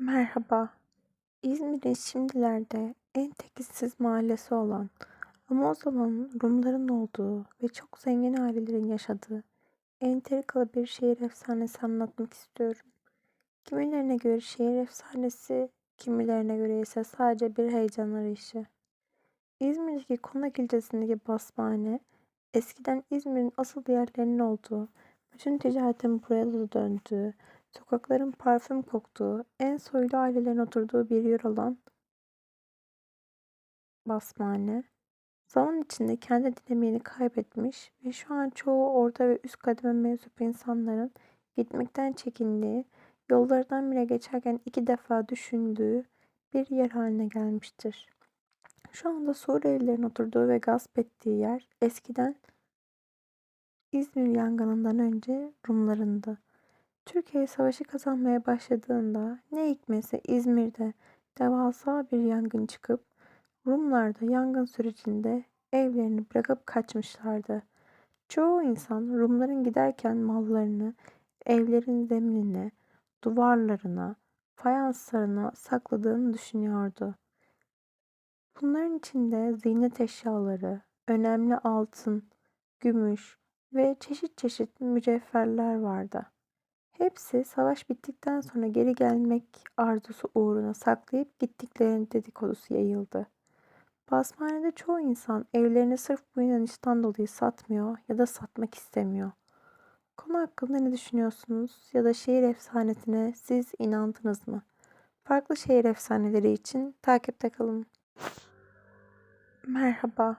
Merhaba. İzmir'in şimdilerde en tekinsiz mahallesi olan ama o zaman Rumların olduğu ve çok zengin ailelerin yaşadığı entrikalı bir şehir efsanesi anlatmak istiyorum. Kimilerine göre şehir efsanesi, kimilerine göre ise sadece bir heyecan arayışı. İzmir'deki Konak ilçesindeki basmane, eskiden İzmir'in asıl yerlerinin olduğu, bütün ticaretin buraya da döndüğü, sokakların parfüm koktuğu, en soylu ailelerin oturduğu bir yer olan basmane, zaman içinde kendi dinamiğini kaybetmiş ve şu an çoğu orta ve üst kademe mensup insanların gitmekten çekindiği, yollardan bile geçerken iki defa düşündüğü bir yer haline gelmiştir. Şu anda Suriyelilerin oturduğu ve gasp ettiği yer eskiden İzmir yangınından önce Rumlarındı. Türkiye savaşı kazanmaya başladığında ne hikmetse İzmir'de devasa bir yangın çıkıp Rumlar da yangın sürecinde evlerini bırakıp kaçmışlardı. Çoğu insan Rumların giderken mallarını evlerin zeminine, duvarlarına, fayanslarına sakladığını düşünüyordu. Bunların içinde ziynet eşyaları, önemli altın, gümüş ve çeşit çeşit mücevherler vardı. Hepsi savaş bittikten sonra geri gelmek arzusu uğruna saklayıp gittiklerinin dedikodusu yayıldı. Basmanede çoğu insan evlerini sırf bu inanıştan dolayı satmıyor ya da satmak istemiyor. Konu hakkında ne düşünüyorsunuz ya da şehir efsanesine siz inandınız mı? Farklı şehir efsaneleri için takipte kalın. Merhaba.